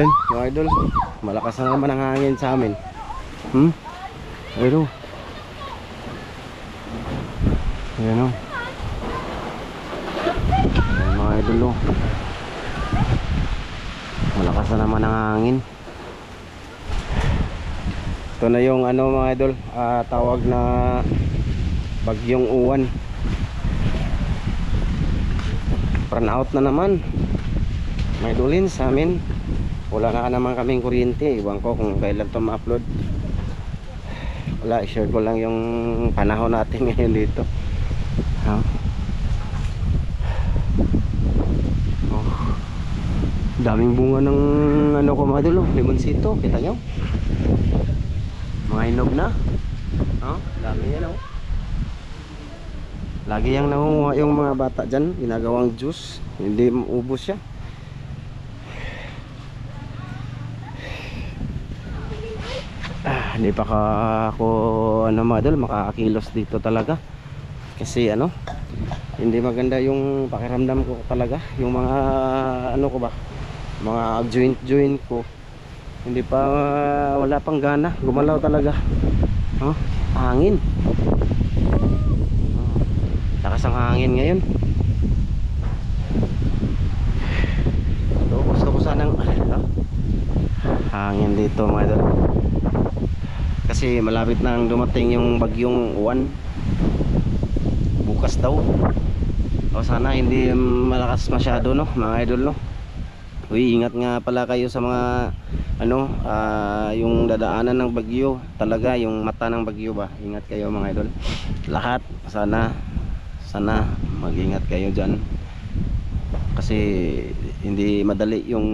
Yan, mga idol. Malakas na naman ang hangin sa amin. Hmm? Ayun o. Ayan o. Ayan mga idol o. Malakas na naman ang hangin. Ito na yung ano mga idol, ah, tawag na bagyong uwan. Run na naman. May dulin sa amin. Wala na naman kaming kuryente. Iwan ko kung kailan to ma-upload. Wala, share ko lang yung panahon natin ngayon dito. Ha? Oh. Daming bunga ng ano ko mga idol, oh. limonsito, kita nyo? Mga hinog na. Oh, dami yan oh. Lagi yang nangunguha yung mga bata dyan, ginagawang juice. Hindi maubos siya. Hindi pa ako ano mga idol, makakakilos dito talaga. Kasi ano, hindi maganda yung pakiramdam ko talaga. Yung mga ano ko ba, mga joint joint ko. Hindi pa wala pang gana, gumalaw talaga. Oh, hangin. Oh, lakas ang hangin ngayon. So, gusto ko sanang ano, hangin dito mga idol kasi malapit nang dumating yung bagyong uwan. Bukas daw. O sana hindi malakas masyado no mga idol no? Uy ingat nga pala kayo sa mga ano ah, yung dadaanan ng bagyo. Talaga yung mata ng bagyo ba? Ingat kayo mga idol. Lahat sana sana mag-ingat kayo dyan. Kasi hindi madali yung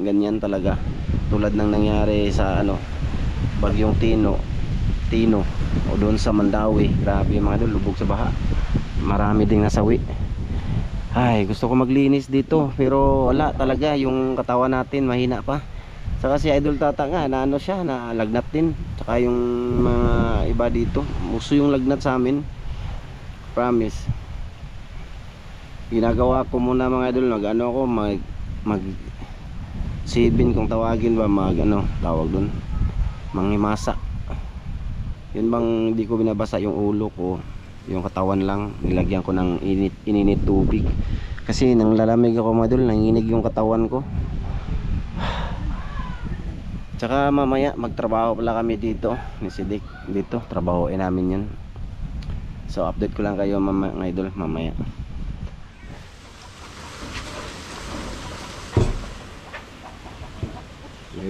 ganyan talaga. Tulad ng nangyari sa ano bagyong Tino Tino o doon sa Mandawi. Grabe mga doon lubog sa baha. Marami ding nasawi. Ay gusto ko maglinis dito pero wala talaga yung katawan natin mahina pa. Saka si Idol Tata nga na ano siya na lagnat din. Saka yung mga iba dito muso yung lagnat sa amin. Promise. Ginagawa ko muna mga idol nag ano ako mag mag sibin kung tawagin ba mag ano tawag doon mangimasa. Yun bang di ko binabasa yung ulo ko yung katawan lang nilagyan ko ng init, ininit tubig. Kasi nang lalamig ako mga idol nanginig yung katawan ko. Tsaka mamaya magtrabaho pala kami dito ni Sidik dito trabahoin namin yan so update ko lang kayo mama, mga idol mamaya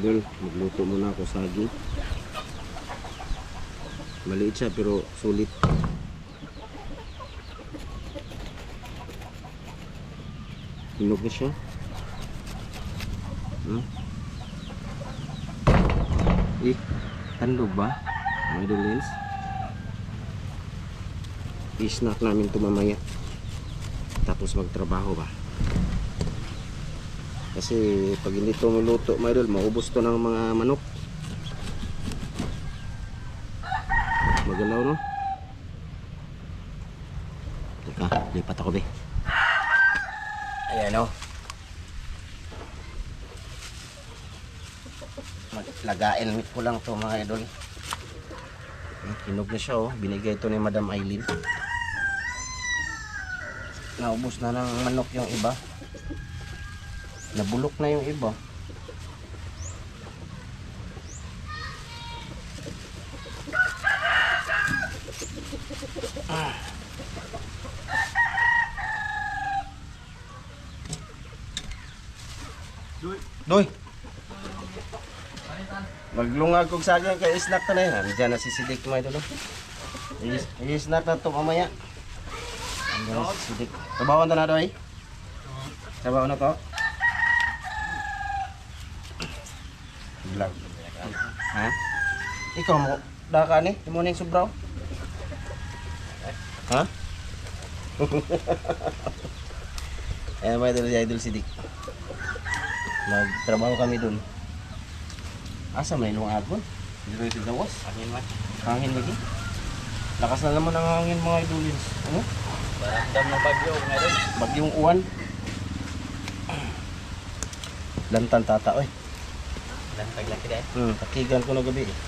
idol. Magluto muna ako saging maliit siya pero sulit. Hinog na siya. Hmm? eh tandog ba mga idolins i-snack namin ito tapos magtrabaho ba kasi pag hindi ito mga idol maubos to ng mga manok. Magalaw no? Teka lipat ako be. Ayan o maglagain ko lang to mga idol. Hmm, kinog na siya oh. Binigay to ni Madam Aileen naubos na ng manok yung iba nabulok na yung iba Ah. Doy. Maglungag kog saging kay snack ta na yan. Diyan na si Sidik idol. Is- I-snack na to mamaya. Andiyan na si Sidik. Trabaho na na doy. Trabaho na to. Vlog. Ha? Ikaw mo, daka ni, imo ning subraw. Ha? Ayan mga idol, si idol Sidik. Nagtrabaho kami dun. Asa may nung agon? Dito yung dawas. Hangin man. Hangin lagi. Lakas na naman ang hangin mga idolins. Ano? Dam ng bagyo ngayon. Bagyong uwan. Lantan tata oy. Lantag lang kita eh. Hmm, takigan ko na gabi eh.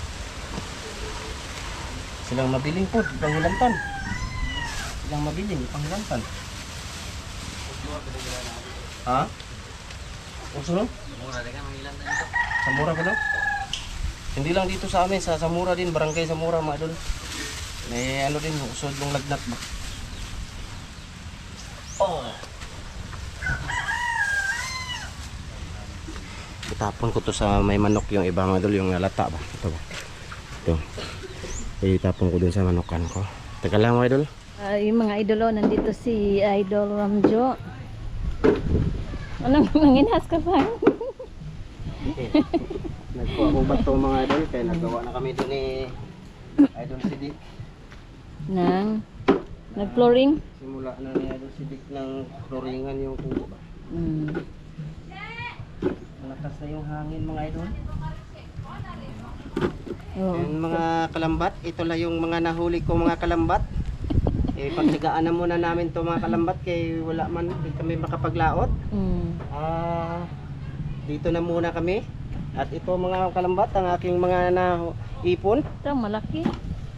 Silang mabiling po, panghilantan. Silang mabiling, panghilantan. Ha? Uso no? Mura rin ka mangilantan dito. Samura ba no? Hindi lang dito sa amin, sa Samura din, barangay Samura, mga idol. May ano din, usod yung lagnat ba? Itapon ko to sa may manok yung iba mga yung lata ba? Ito ba? Ito. Itapon ko dun sa manokan ko. Teka lang mga idol. Ah, yung mga idolo, nandito si Idol Ramjo. Anong nanginhas ka pa? Nagpakubat to mga idol, kaya nagawa na kami dun ni Idol Sidik. Nang nag-flooring? Simula na ni Idol Sidik ng floringan yung kubo ba? Hmm. Malakas na yung hangin mga idol. Oo. Yung mga kalambat, ito lang yung mga nahuli ko mga kalambat. Eh, pagsigaan na muna namin to mga kalambat kay wala man, kami makapaglaot. Hmm. Ah, dito na muna kami. At ito mga kalambat, ang aking mga naipon. Ito, malaki.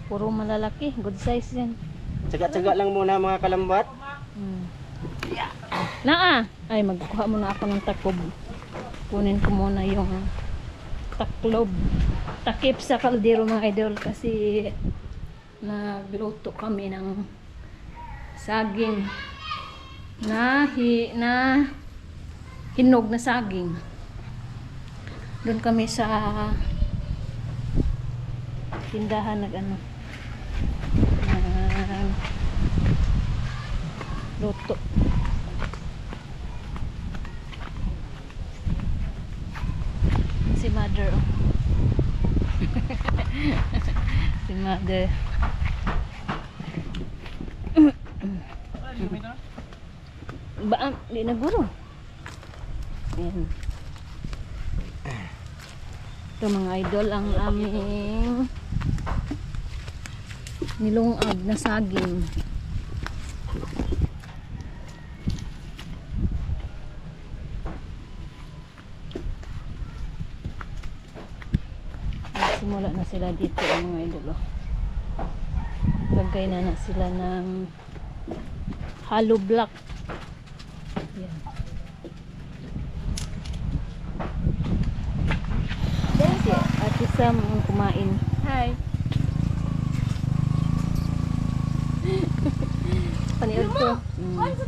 Puro malalaki. Good size yan. Tsaga-tsaga lang muna mga kalambat. Hmm. Naa! Ay, magkuha muna ako ng takob. Kunin ko muna yung taklob. Takip sa kaldero mga idol kasi nagluto kami ng saging na hi, na hinog na saging. Doon kami sa tindahan nag ano nag luto. Si mother. si mother. ba, ah, di na guro. Ayan. Ito mga idol ang aming nilungag na saging. Simula na sila dito ang mga idol. oh. Lagay na na sila ng hollow block. Yan. Si Ate Sam ang kumain. Hi. Paniod to. Mm.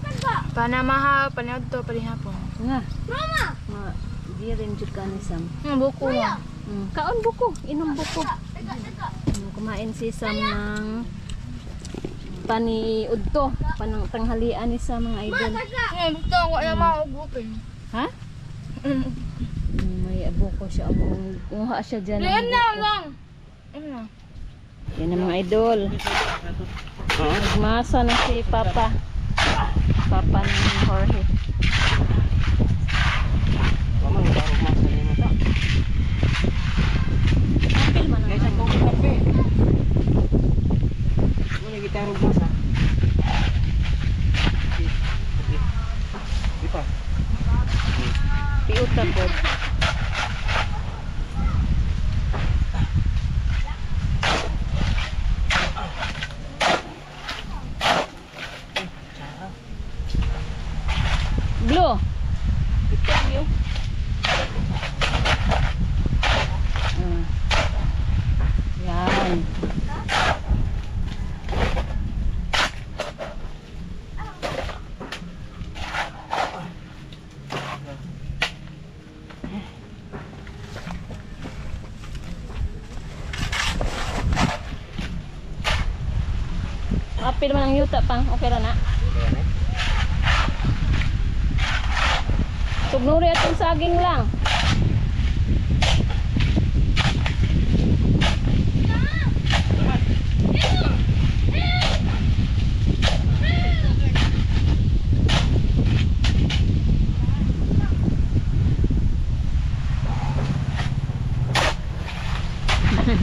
Panamaha, panood to, palihapon. Nga. Mama! Ma, di rin jud ka ni Sam. Ang buko mo. Mm. Kaon buko, inom buko. Mm, kumain si Sam ng paniud to, panang tanghalian ni Sam mga idol. Ang gusto ko na maubukin. Ha? Mm, may buko siya kumuha siya diyan. ng Lian na lang. Yan ang mga idol. Nagmasa na si Papa. Papa ni Jorge. Mama, barog mas sa lima ta. Apil man Guys, kape. Wala gitarog mas ha. Di pa. piuta po. Blue. Ah. Yan. Apil man ang yuta pang. Okay ra na. Tugnuri atong saging lang.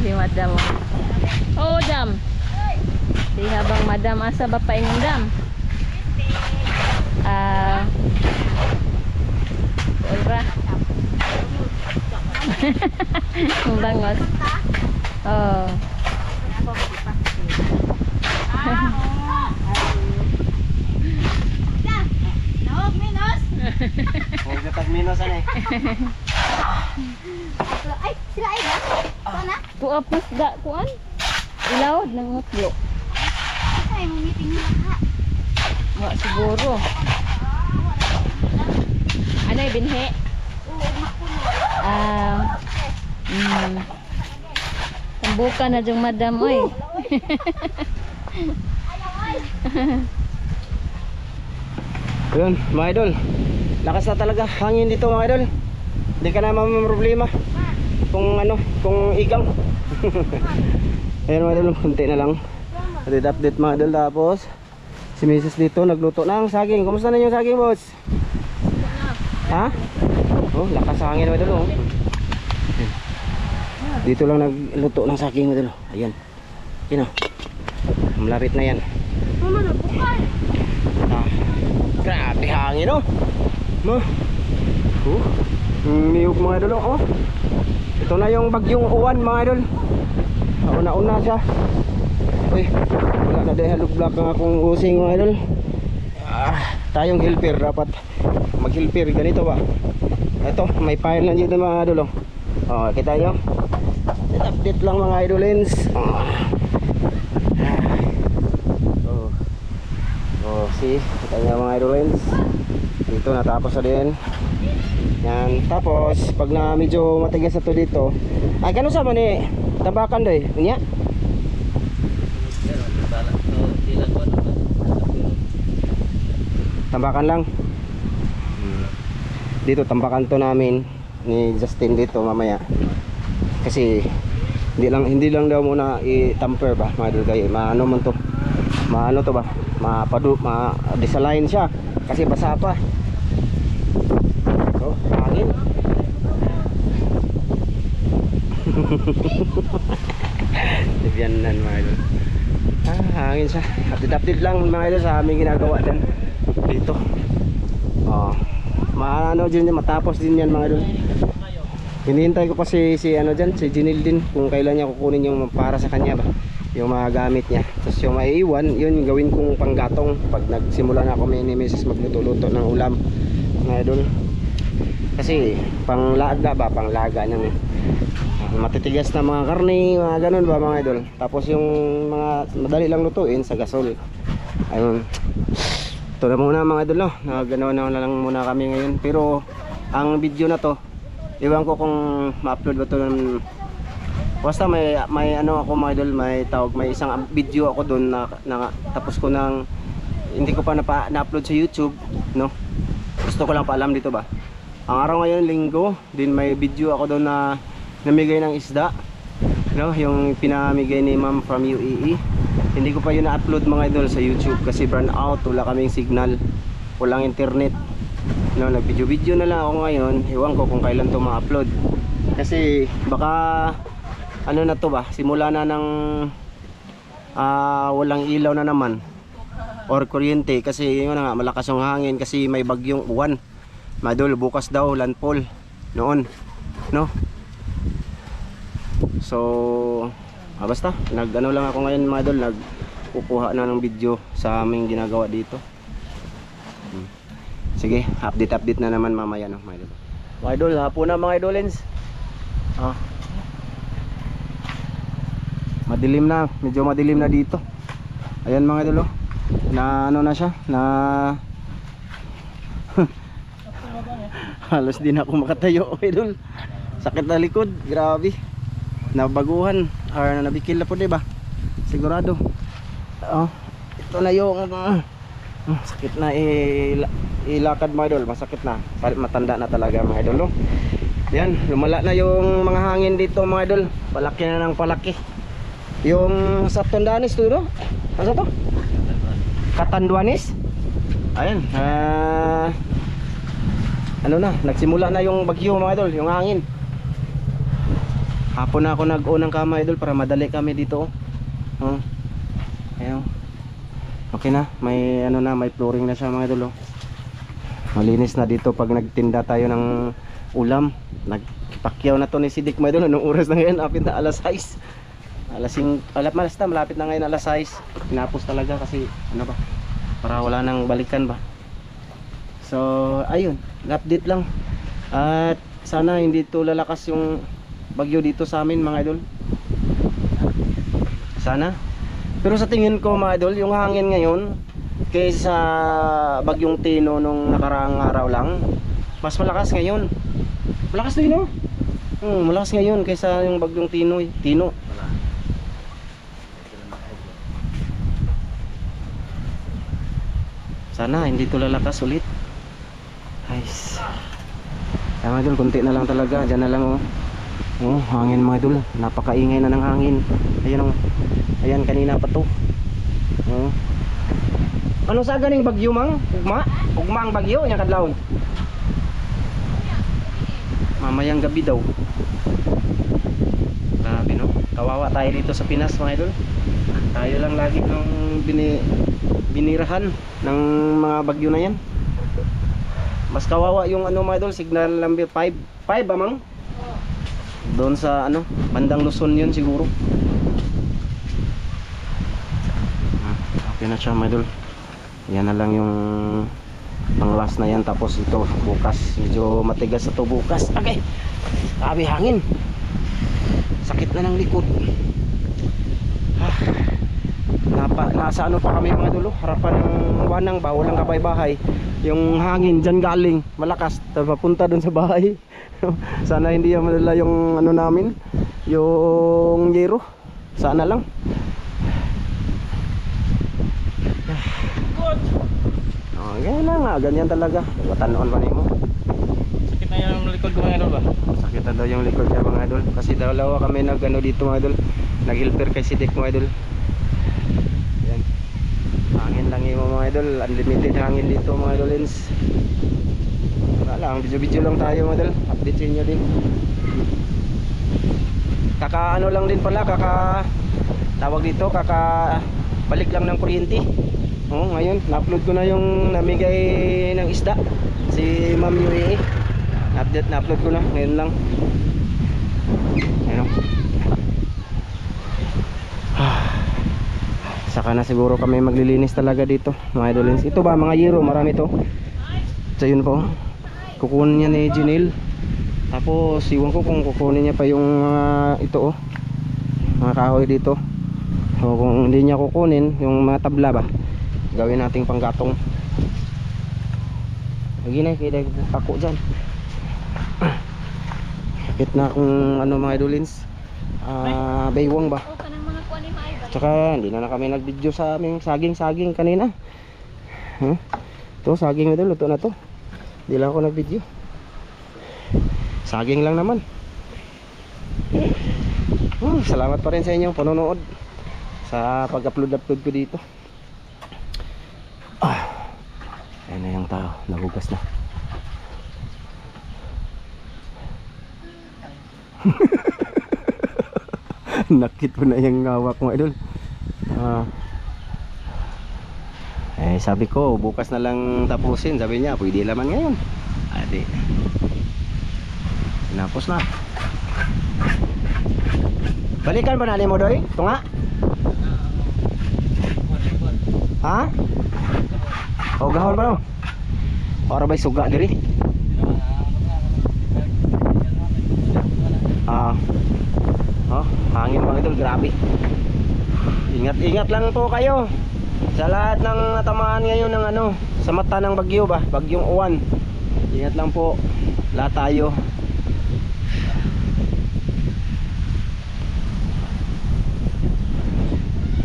si madam. Oh, dam. Di habang madam asa ba pa imong dam? Ah. Ora. Ang bangos. Oh. Huwag na tagminos ano eh. Ay, sila ay ba? Sana? Tuwa pusda kuan. Ilawad ng mutlo. Ay, may meeting nila ha. Wa siguro. Ano yung binhi? Oo, makulo. Ah. Mm. Tambukan na diyang madam oy. Yun, mga idol. Lakas na talaga. Hangin dito mga idol. Hindi ka na problema. Kung ano, kung igang. Ayan mga idol, kunti na lang. Update update mga idol. Tapos, si Mrs. dito nagluto ng saging. Kumusta na yung saging, boss? Ha? Oh, lakas sa hangin mga idol. Oh. Dito lang nagluto ng saging mga idol. Ayan. Yun oh. Malapit na yan. Mama, nabukay. Ah, grabe hangin oh. No. Oh. Ang niyog mga idol oh. Ito na yung bagyong uwan mga idol. Una-una siya. Uy, wala na dahil halog black ang akong using mga idol. Ah, tayong helper dapat mag-helper ganito ba. Ito, may fire lang dito mga idol oh. Oh, kita nyo. Update lang mga idolins. Ah. Oh. Oh, see, kita niyo mga idolins. Dito natapos na din. Yan, tapos pag na medyo matigas na to dito. Ay, kano sa man eh? Tabakan doy. Unya? Tambakan lang. Dito tambakan to namin ni Justin dito mamaya. Kasi hindi lang hindi lang daw muna i-tamper ba mga kayo. Maano man to. Maano to ba? Mapadu ma desalign siya kasi basa pa. Oh, hangin. Libyanan mga idol. Ah, hangin siya. Update-update lang mga idol sa aming ginagawa din dito. Oh. Maano din yan, matapos din yan mga idol. Hinihintay ko pa si, si ano dyan, si Jinil din kung kailan niya kukunin yung para sa kanya ba yung mga gamit niya. Tapos yung maiiwan, yun yung gawin kong panggatong pag nagsimula na ako may ni Mrs. magluto-luto ng ulam mga idol. Kasi panglaga ba, panglaga ng matitigas na mga karne, mga ganun ba mga idol. Tapos yung mga madali lang lutuin sa gasol. Ayun. Ito na muna mga idol no. Naganawa na lang muna kami ngayon. Pero ang video na to, iwan ko kung ma-upload ba to ng Basta may may ano ako mga idol, may tawag, may isang video ako doon na, na tapos ko nang hindi ko pa na-upload sa YouTube, no. Gusto ko lang paalam dito ba. Ang araw ngayon linggo, din may video ako doon na namigay ng isda. No, yung pinamigay ni Ma'am from UAE. Hindi ko pa yun na-upload mga idol sa YouTube kasi burn out, wala kaming signal, walang internet. No, nag-video-video na lang ako ngayon. Ewan ko kung kailan to ma-upload. Kasi baka ano na to ba? Simula na ng ah, walang ilaw na naman or kuryente kasi yun nga malakas yung hangin kasi may bagyong uwan. Madol bukas daw landfall noon. No? So ah, basta nag ano lang ako ngayon mga idol nagkukuha na ng video sa aming ginagawa dito. Hmm. Sige, update update na naman mamaya no, mga idol. Mga idol, hapon na mga idolins. Ah. Madilim na, medyo madilim na dito. Ayan mga idol, oh. na ano na siya, na halos din ako makatayo, idol. Sakit na likod, grabe. Nabaguhan, or nabikil na po, di ba? Sigurado. Oh, ito na yung uh, uh, sakit na ila ilakad mga idol, masakit na. Matanda na talaga mga idol. Oh. Yan, lumala na yung mga hangin dito mga idol. Palaki na ng palaki. Yung sa to, no? Ano to? Katanduanis? Ayan, ah ano na, nagsimula na yung bagyo mga idol, yung hangin. Hapon na ako nag-unang kama idol para madali kami dito. Oh. Ayan. Okay na, may ano na, may flooring na siya mga idol. Oh. Malinis na dito pag nagtinda tayo ng ulam. Nag Pakyaw na to ni Sidik mo idol. Anong oras na ngayon? Apit na alas 6. Alas 5, alas malas na, malapit na ngayon alas 6. Tinapos talaga kasi ano ba? Para wala nang balikan ba. So, ayun, update lang. At sana hindi to lalakas yung bagyo dito sa amin mga idol. Sana. Pero sa tingin ko mga idol, yung hangin ngayon kaysa bagyong Tino nung nakaraang araw lang, mas malakas ngayon. Malakas din no? Hmm, malakas ngayon kaysa yung bagyong Tino, eh. Tino. Sana hindi to lalakas ulit. Guys. Kaya mga idol, konti na lang talaga. Diyan na lang oh. Oh, hangin mga idol. Napakaingay na ng hangin. Ayan oh. Ayan kanina pa to. Oh. Ano sa ganing bagyo mang? Ugma? Ugma ang bagyo nya kadlawon. Mamayang gabi daw. Grabe no. Kawawa tayo dito sa Pinas mga idol. Tayo lang lagi ng bini binirahan ng mga bagyo na yan. Mas kawawa yung ano mga idol, signal number 5. 5 ba mang? Doon sa ano, bandang Luzon yun siguro. Ah, Okay na siya mga idol. Yan na lang yung pang last na yan. Tapos ito bukas. Medyo matigas sa to bukas. Okay. Sabi hangin. Sakit na ng likod napa, nasa ano pa kami mga dulo harapan ng wanang ba walang kabay-bahay yung hangin dyan galing malakas papunta dun sa bahay sana hindi yan madala yung ano namin yung yero sana lang Oh, ganyan na nga, ganyan talaga. Matanoon pa mo. Sakit na yung likod ko mga idol ba? Sakit na daw yung likod niya mga idol. Kasi dalawa kami nag ano dito mga idol. Nag-helper kay Sidik mga idol. Hangin yung mga idol. Unlimited hangin dito mga idol. Lens. Wala lang, video-video lang tayo mga idol. Update sa inyo din. Kaka ano lang din pala, kaka tawag dito, kaka balik lang ng kuryente. Oh, ngayon, na-upload ko na yung namigay ng isda si Ma'am UAE. Update na upload ko na ngayon lang. Ayun. Saka na siguro kami maglilinis talaga dito, mga idolins. Ito ba mga yero, marami to. So yun po. Kukunin niya ni Janelle. Tapos iwan ko kung kukunin niya pa yung mga ito oh. Mga kahoy dito. O kung hindi niya kukunin yung mga tabla ba. Gawin nating panggatong. Lagi na kaya pako dyan. Sakit na kung ano mga idolins. Ah, baywang ba? Tsaka hindi na na kami nag-video sa aming saging-saging kanina. Huh? To saging na luto na to. Hindi lang ako nag-video. Saging lang naman. Hmm, salamat pa rin sa inyong panonood sa pag-upload-upload ko dito. Ah. Ayan na yung tao, nagugas na. Nakit mo na yung ngawak mo idol. Ah. Eh sabi ko bukas na lang tapusin sabi niya pwede naman ngayon. Adi. Tinapos na. Balikan ba natin mo doy? Tunga? Ha? O gahol ba no? Para ba'y suga diri? Ah. Oh, hangin mga idol, grabe. Ingat-ingat lang po kayo. Sa lahat ng natamaan ngayon ng ano, sa mata ng bagyo ba, bagyong uwan. Ingat lang po. Lahat tayo.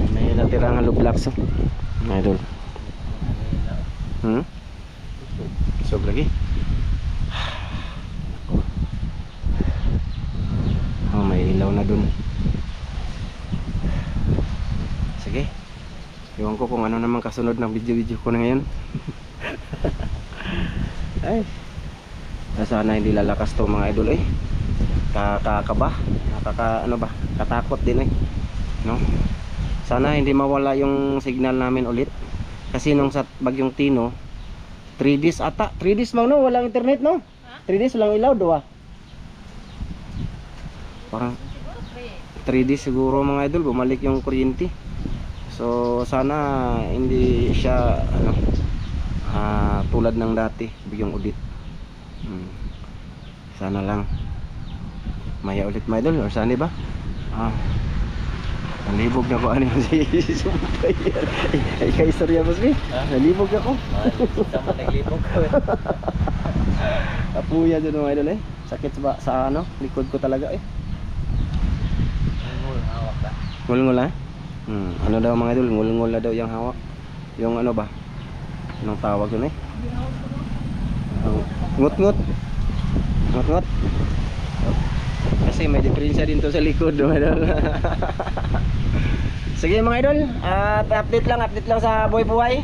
May natirang halublaks oh. Idol. Hmm? Sog lagi. Oh, may ilaw na dun. Sige. Iwan ko kung ano naman kasunod ng video-video ko na ngayon. Ay. Ah, Sana hindi lalakas to mga idol eh. Kakakaba. Nakaka ano ba? Katakot din eh. No? Sana hindi mawala yung signal namin ulit. Kasi nung sa bagyong Tino, 3 days ata. 3 days mang no, walang internet no? 3 days walang ilaw, doa. parang 3 days siguro mga idol bumalik yung kuryente so sana hindi siya ano ah, tulad ng dati bigyong ulit hmm. sana lang maya ulit mga idol or sana ba ah nalibog na ko ano yun si Sumpay ay kay istorya boss mi nalibog ako Sama naglibog ko eh. Apuya dyan mga idol eh. Sakit sa, sa ano, likod ko talaga eh. Ngul-ngul ah. Hmm, ano daw mga idol, ngul-ngul na daw yung hawak. Yung ano ba? Anong tawag yun eh? Ngut-ngut. Ngut-ngut. Kasi may diferensya din to sa likod mga idol. Sige mga idol, at update lang, update lang sa buhay-buhay.